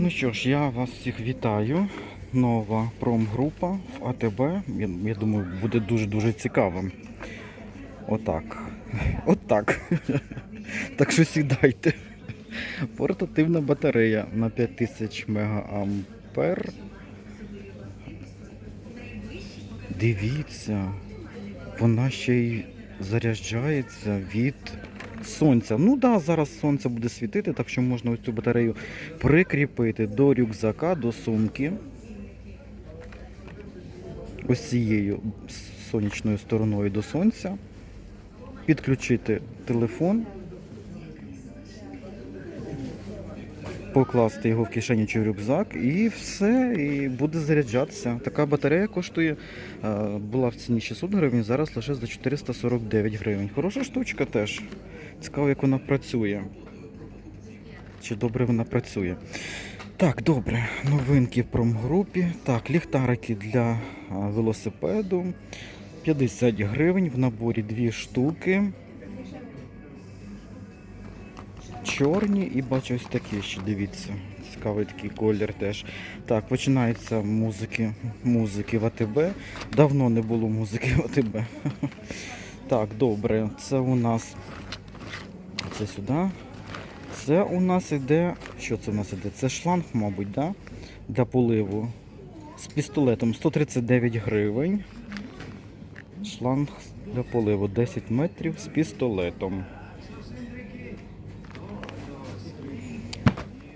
Ну що ж, я вас всіх вітаю. Нова промгрупа в АТБ. Я, я думаю, буде дуже-дуже цікавим. Отак. Отак. Так що сідайте. Портативна батарея на 5000 мА. Дивіться, вона ще й заряджається від сонця. Ну да, зараз сонце буде світити, так що можна ось цю батарею прикріпити до рюкзака, до сумки. Ось цією сонячною стороною до сонця. Підключити телефон. Покласти його в кишені чи в рюкзак і все, і буде заряджатися. Така батарея коштує, е, була в ціні 600 гривень, зараз лише за 449 гривень. Хороша штучка теж. Цікаво, як вона працює. Чи добре вона працює. Так, добре. Новинки в промгрупі. Так, ліхтарики для велосипеду. 50 гривень. В наборі дві штуки. Чорні і бачу ось такі ще, дивіться. Цікавий такий колір теж. Так, починається музики, музики в АТБ. Давно не було музики в АТБ. Так, добре. Це у нас. Це сюди. Це у нас іде. Що це у нас іде? Це шланг, мабуть, да? для поливу. З пістолетом 139 гривень. Шланг для поливу 10 метрів з пістолетом.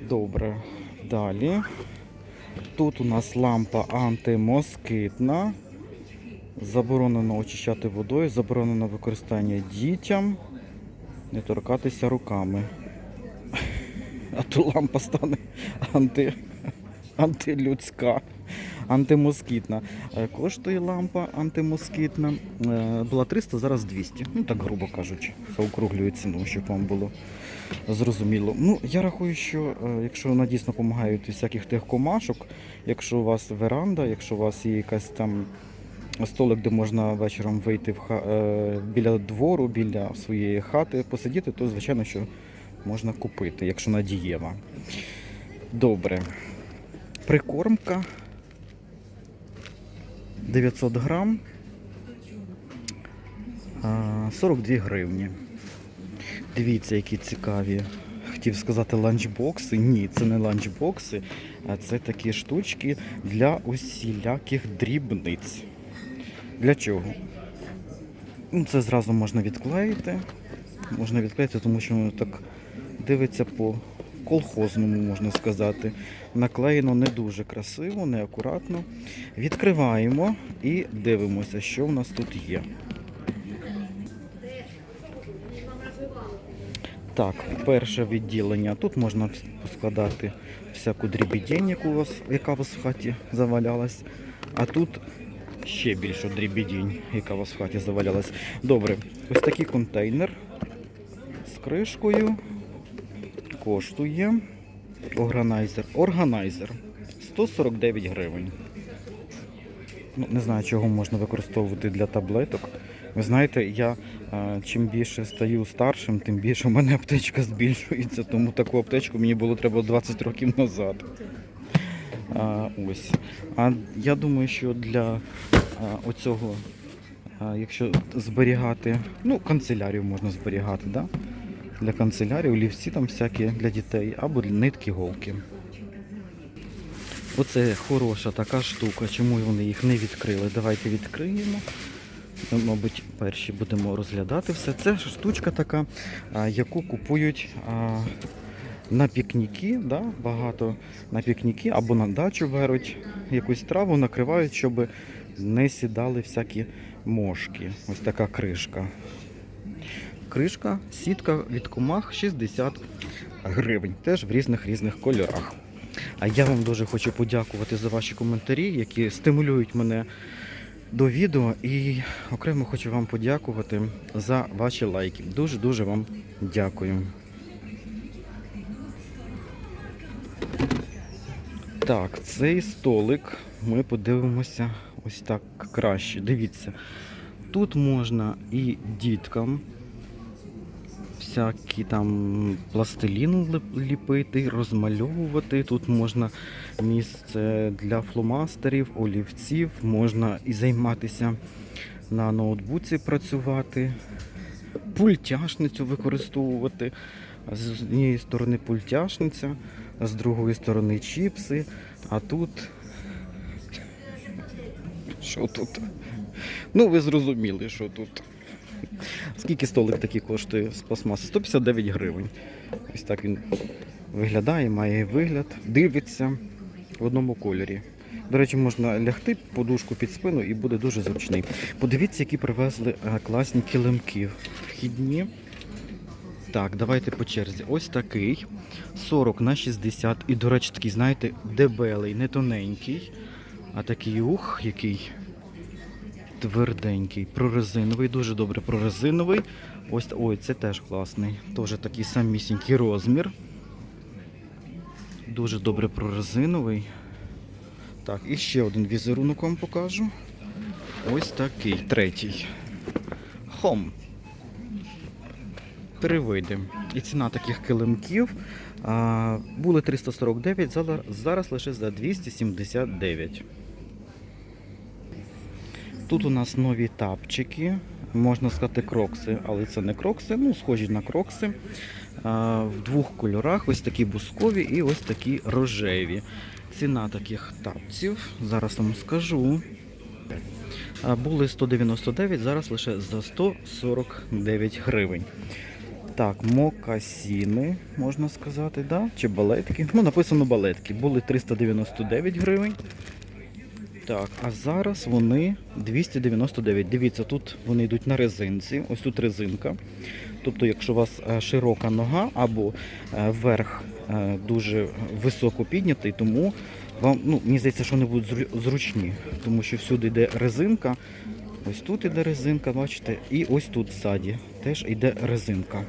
Добре. Далі. Тут у нас лампа антимоскитна. Заборонено очищати водою, заборонено використання дітям. Не торкатися руками. А то лампа стане анти, антилюдська, антимоскітна. Е, Коштує лампа антимоскітна. е, Була 300, зараз 200. Ну так грубо кажучи, заокруглюю ціну, щоб вам було зрозуміло. Ну, я рахую, що е, якщо вона дійсно допомагає від всяких тих комашок, якщо у вас веранда, якщо у вас є якась там столик, де можна вечором вийти в ха... біля двору, біля своєї хати посидіти, то звичайно, що можна купити, якщо вона дієва. Добре. Прикормка 900 грам. 42 гривні. Дивіться, які цікаві. Хотів сказати ланчбокси. Ні, це не ланчбокси, а це такі штучки для усіляких дрібниць. Для чого? Ну, Це зразу можна відклеїти. Можна відклеїти, тому що воно так дивиться по колхозному, можна сказати. Наклеєно не дуже красиво, неакуратно. Відкриваємо і дивимося, що в нас тут є. Так, перше відділення. Тут можна поскладати всяку дрібідень, яку у вас, яка у вас в хаті завалялась. А тут ще більше дрібідінь, яка у вас в хаті завалялась. Добре, ось такий контейнер з кришкою коштує органайзер. Органайзер 149 гривень. Ну, не знаю, чого можна використовувати для таблеток. Ви знаєте, я е, чим більше стаю старшим, тим більше в мене аптечка збільшується, тому таку аптечку мені було треба 20 років назад. А, ось. А я думаю, що для а, оцього, а, якщо зберігати, ну, канцелярію можна зберігати, да? Для канцелярії, олівці там всякі для дітей, або нитки голки. Оце хороша така штука. Чому вони їх не відкрили? Давайте відкриємо. Ми, мабуть, перші будемо розглядати все. Це штучка така, яку купують на пікніки. Да? Багато на пікніки або на дачу беруть якусь траву, накривають, щоб не сідали всякі мошки. Ось така кришка. Кришка, сітка від комах 60 гривень. Теж в різних різних кольорах. А я вам дуже хочу подякувати за ваші коментарі, які стимулюють мене до відео. І окремо хочу вам подякувати за ваші лайки. Дуже-дуже вам дякую. Так, цей столик ми подивимося ось так краще. Дивіться, тут можна і діткам всякі там пластилін ліпити, розмальовувати. Тут можна місце для фломастерів, олівців, можна і займатися на ноутбуці працювати, пультяшницю використовувати. З однієї сторони пультяшниця, з другої сторони чіпси, а тут. Що тут? Ну, ви зрозуміли, що тут. Скільки столик такий коштує з пластмаси? 159 гривень. Ось так він виглядає, має вигляд, дивиться в одному кольорі. До речі, можна лягти подушку під спину і буде дуже зручний. Подивіться, які привезли е, класні килимки. Вхідні. Так, давайте по черзі. Ось такий 40 на 60. І, до речі, такий, знаєте, дебелий, не тоненький, а такий ух, який тверденький, прорезиновий, дуже добре прорезиновий. Ось ой, це теж класний. Теж такий самісінький розмір. Дуже добре прорезиновий. Так, і ще один візерунок вам покажу. Ось такий, третій. Хом. Три види. І ціна таких килимків а, були 349, зараз, лише за 279. Тут у нас нові тапчики, можна сказати, крокси, але це не крокси, ну, схожі на крокси. В двох кольорах, ось такі бускові і ось такі рожеві. Ціна таких тапців, зараз вам скажу. Були 199, зараз лише за 149 гривень. Так, мокасіни, можна сказати, да? чи балетки. Ну, написано балетки. Були 399 гривень. Так, а зараз вони 299. Дивіться, тут вони йдуть на резинці. Ось тут резинка. Тобто, якщо у вас е, широка нога або е, верх е, дуже високо піднятий, тому вам, ну, мені здається, що вони будуть зручні, тому що всюди йде резинка. Ось тут іде резинка, бачите, і ось тут ззаді теж йде резинка.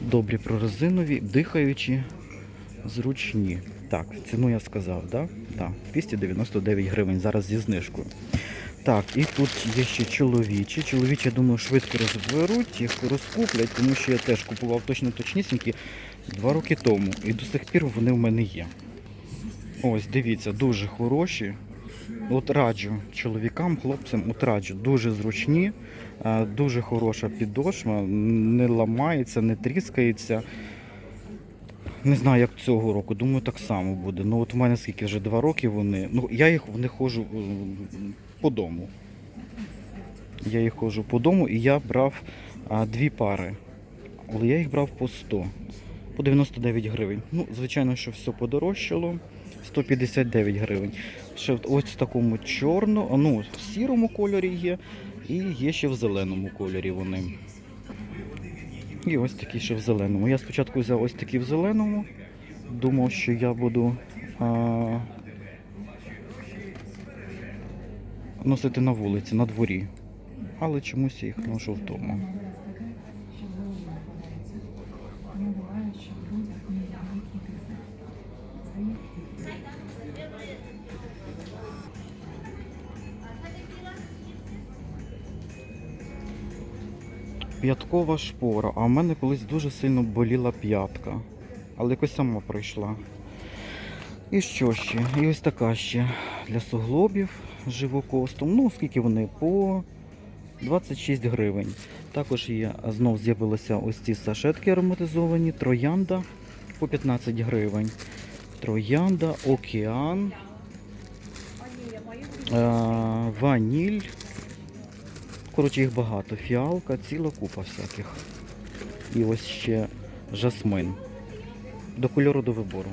Добрі прорезинові, дихаючі, зручні. Так, ціну я сказав, да? Так, 299 гривень зараз зі знижкою. Так, і тут є ще чоловічі. Чоловічі, я думаю, швидко розберуть, їх розкуплять, тому що я теж купував точно точнісінькі два роки тому. І до сих пір вони в мене є. Ось, дивіться, дуже хороші. От раджу чоловікам, хлопцям, от раджу, дуже зручні, е, дуже хороша підошва, не ламається, не тріскається. Не знаю, як цього року, думаю, так само буде. Ну от у мене скільки вже два роки вони. Ну, я їх в них ходжу е, по дому. Я їх ходжу по дому і я брав а, дві пари. Але я їх брав по 100, по 99 гривень. Ну, звичайно, що все подорожчало. 159 гривень. Ще ось в такому чорному, ну, в сірому кольорі є, і є ще в зеленому кольорі вони. І ось такі ще в зеленому. Я спочатку взяв ось такі в зеленому. Думав, що я буду а, носити на вулиці, на дворі. Але чомусь я їх ношу вдома. П'яткова шпора. А в мене колись дуже сильно боліла п'ятка. Але якось сама пройшла. І що ще? І ось така ще для суглобів живокостом. Ну, скільки вони? По 26 гривень. Також є, знов з'явилися ось ці сашетки ароматизовані, троянда по 15 гривень. Троянда, океан, ваніль. Коротше, їх багато. Фіалка, ціла купа всяких. І ось ще жасмин. До кольору до вибору.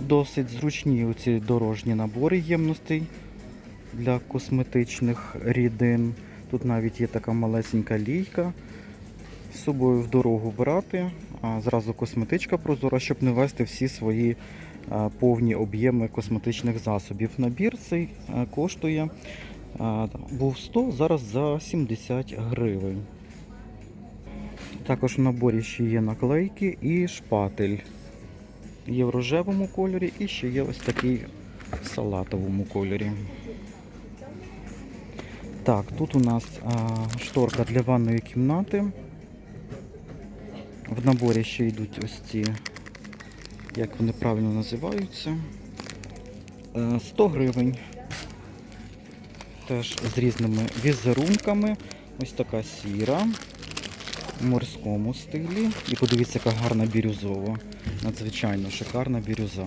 Досить зручні оці дорожні набори ємностей для косметичних рідин. Тут навіть є така малесенька лійка. З собою в дорогу брати, зразу косметичка прозора, щоб не вести всі свої повні об'єми косметичних засобів. Набір цей коштує був 100, зараз за 70 гривень. Також в наборі ще є наклейки і шпатель. Є в рожевому кольорі і ще є ось такий в салатовому кольорі. Так, тут у нас а, шторка для ванної кімнати. В наборі ще йдуть ось ці, як вони правильно називаються. Е, 100 гривень. Теж з різними візерунками. Ось така сіра в морському стилі. І подивіться, яка гарна бірюзова. Надзвичайно шикарна бірюза.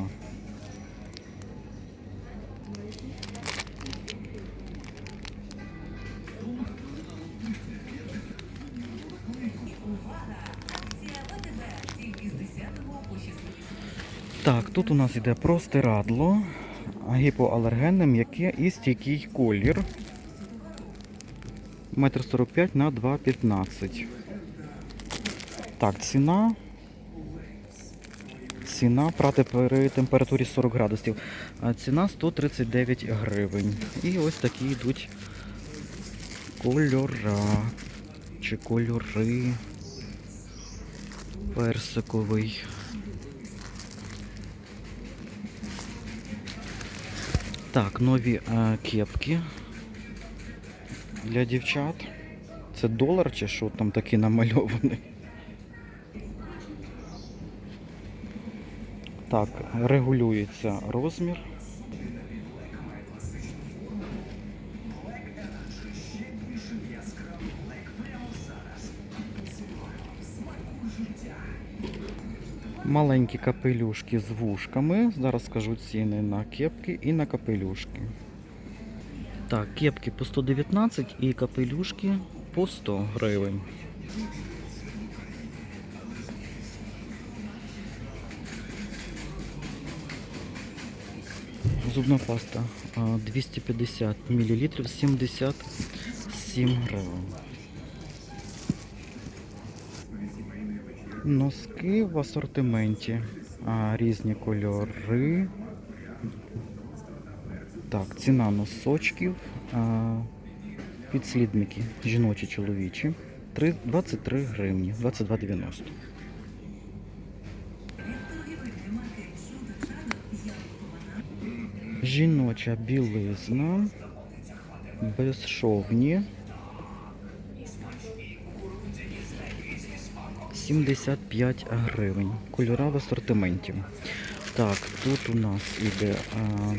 Так, тут у нас іде простирадло, гіпоалергенне, м'яке і стійкий колір. Метр 45 на 2,15. Так, ціна. Ціна прати при температурі 40 градусів. Ціна 139 гривень. І ось такі йдуть кольора чи кольори. Персиковий. Так, нові е, кепки для дівчат. Це долар чи що там такі намальовані? Так, регулюється розмір. Маленькі капелюшки з вушками. Зараз скажу ціни на кепки і на капелюшки. Так, кепки по 119 і капелюшки по 100 гривень. Зубна паста 250 мл 77 гривень. Носки в асортименті. А, різні кольори. Так, ціна носочків. А, підслідники жіночі чоловічі. Три- 23 гривні, 22,90. Жіноча білизна. Безшовні. 75 гривень. Кольора в асортименті. Так, тут у нас іде а,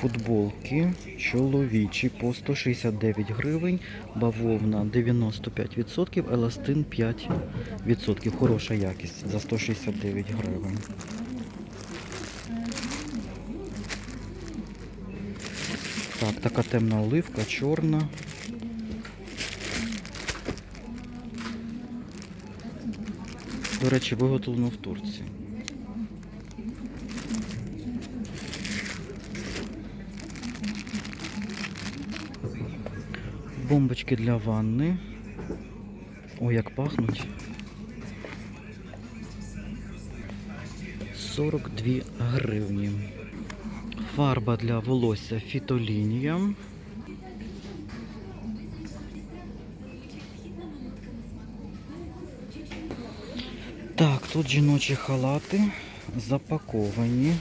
футболки чоловічі по 169 гривень, бавовна 95%, еластин 5%. Хороша якість за 169 гривень. Так, така темна оливка, чорна. До речі, виготовлено в Турції. Бомбочки для ванни. Ой, як пахнуть. 42 гривні. Фарба для волосся фітолінія. Тут жіночі халати запаковані.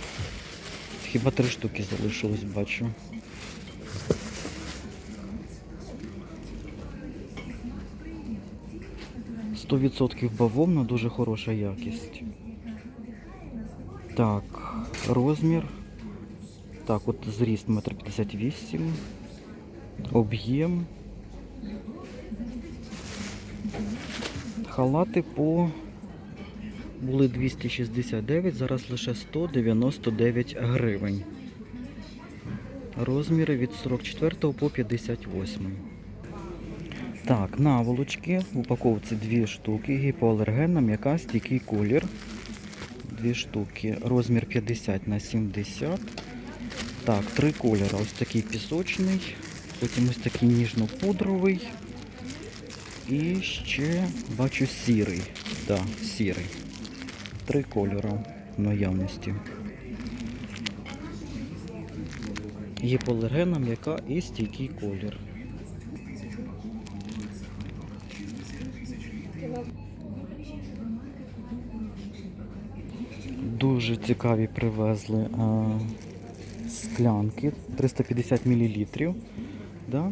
Хіба три штуки залишилось, бачу. Сто відсотків бавовна, дуже хороша якість. Так, розмір. Так, от зріст 1,58 м. Об'єм. Халати по були 269, зараз лише 199 гривень. Розміри від 44 по 58. Так, наволочки. В упаковці дві штуки. Гіпоалергенна, м'яка, стійкий колір. Дві штуки. Розмір 50 на 70. Так, три кольори. Ось такий пісочний, потім ось такий ніжно-пудровий. І ще бачу сірий. Так, сірий. Три кольори в наявності. Гіпоалергенна, м'яка і стійкий колір. Дуже цікаві привезли а, склянки 350 мл. Да?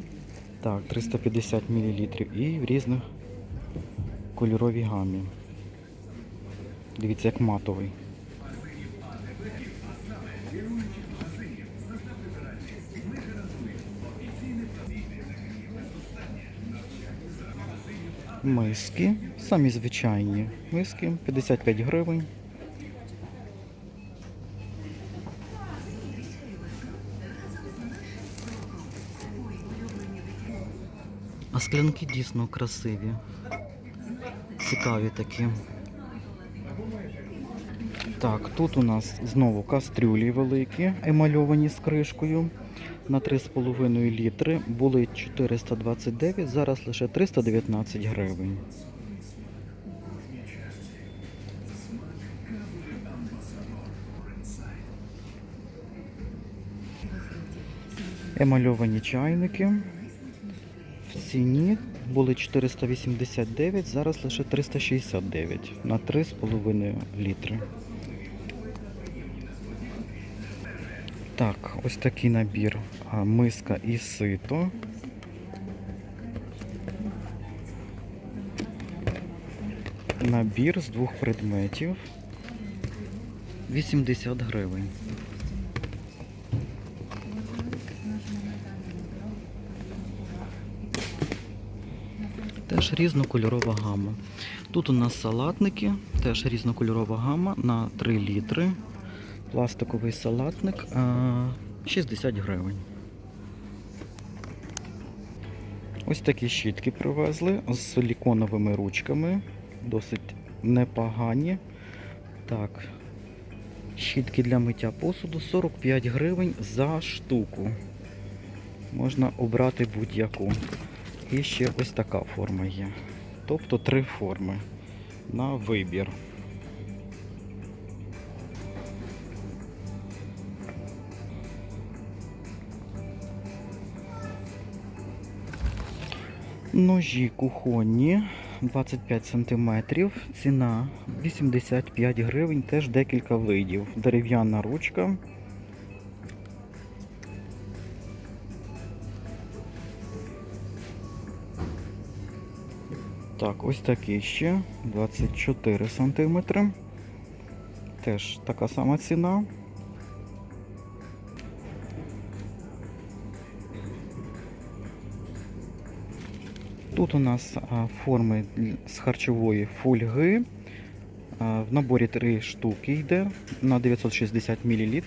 Так, 350 мл і в різних кольоровій гамі. Дивіться, як матовий. Миски, самі звичайні миски, 55 гривень. А склянки дійсно красиві. Цікаві такі. Так, тут у нас знову кастрюлі великі, емальовані з кришкою на 3,5 літри. Були 429, зараз лише 319 гривень. Емальовані чайники. В ціні були 489, зараз лише 369 на 3,5 літри. Так, ось такий набір. Миска і сито. Набір з двох предметів. 80 гривень. Теж різнокольорова гама. Тут у нас салатники, теж різнокольорова гама на 3 літри. Пластиковий салатник 60 гривень. Ось такі щітки привезли з силіконовими ручками. Досить непогані. Так. Щітки для миття посуду 45 гривень за штуку. Можна обрати будь-яку. І ще ось така форма є. Тобто три форми на вибір. Ножі кухонні 25 см, ціна 85 гривень, теж декілька видів. Дерев'яна ручка. Так, ось такий ще 24 см. Теж така сама ціна. Тут у нас форми з харчової фольги. В наборі 3 штуки йде на 960 мл.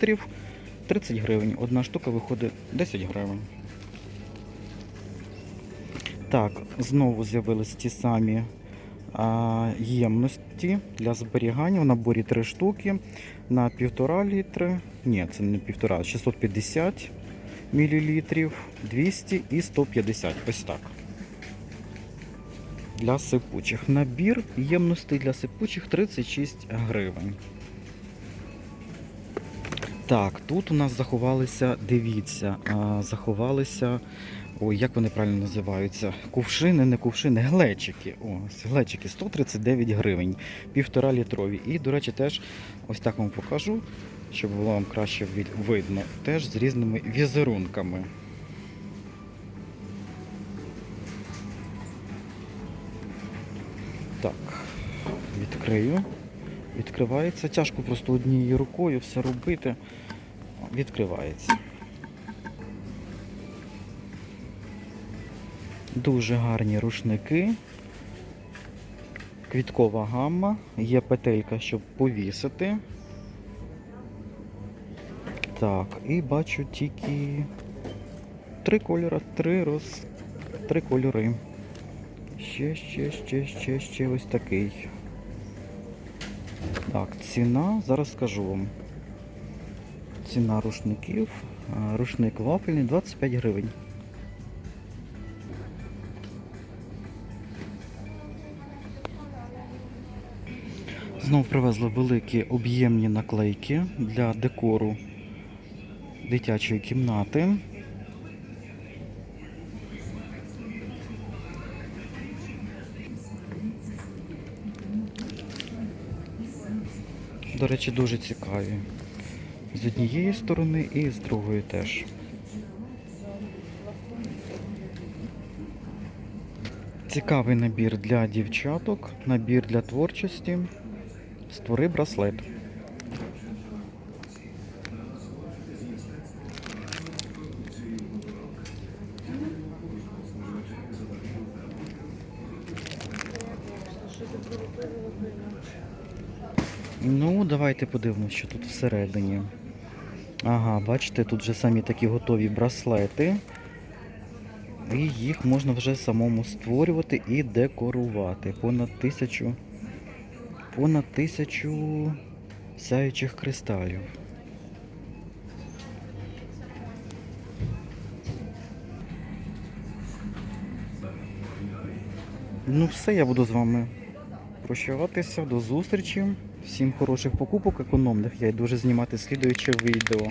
30 гривень. Одна штука виходить 10 гривень. Так, знову з'явились ті самі а, ємності для зберігання. В наборі 3 штуки на 1,5 літри. Ні, це не 1,5, 650 мл, 200 і 150. Ось так для сипучих. Набір ємностей для сипучих 36 гривень. Так, тут у нас заховалися, дивіться, заховалися, ой, як вони правильно називаються? Кувшини, не кувшини, глечики. Ось, глечики 139 гривень, півтора літрові. І, до речі, теж ось так вам покажу, щоб було вам краще видно. Теж з різними візерунками. Відкрию. Відкривається. Тяжко просто однією рукою все робити. Відкривається. Дуже гарні рушники. Квіткова гамма. Є петелька, щоб повісити. Так, і бачу тільки три кольори, три роз... три кольори. Ще, ще, ще, ще, ще ось такий. Так, ціна, зараз скажу вам. Ціна рушників. Рушник вафельний 25 гривень. Знов привезли великі об'ємні наклейки для декору дитячої кімнати. До речі, дуже цікаві. З однієї сторони і з другої теж. Цікавий набір для дівчаток, набір для творчості. Створи браслет. Ну, давайте подивимося, що тут всередині. Ага, бачите, тут вже самі такі готові браслети. І їх можна вже самому створювати і декорувати. Понад тисячу. Понад тисячу сяючих кристалів. Ну все, я буду з вами прощаватися. До зустрічі. Всім хороших покупок економних. Я йду дуже знімати слідуюче відео.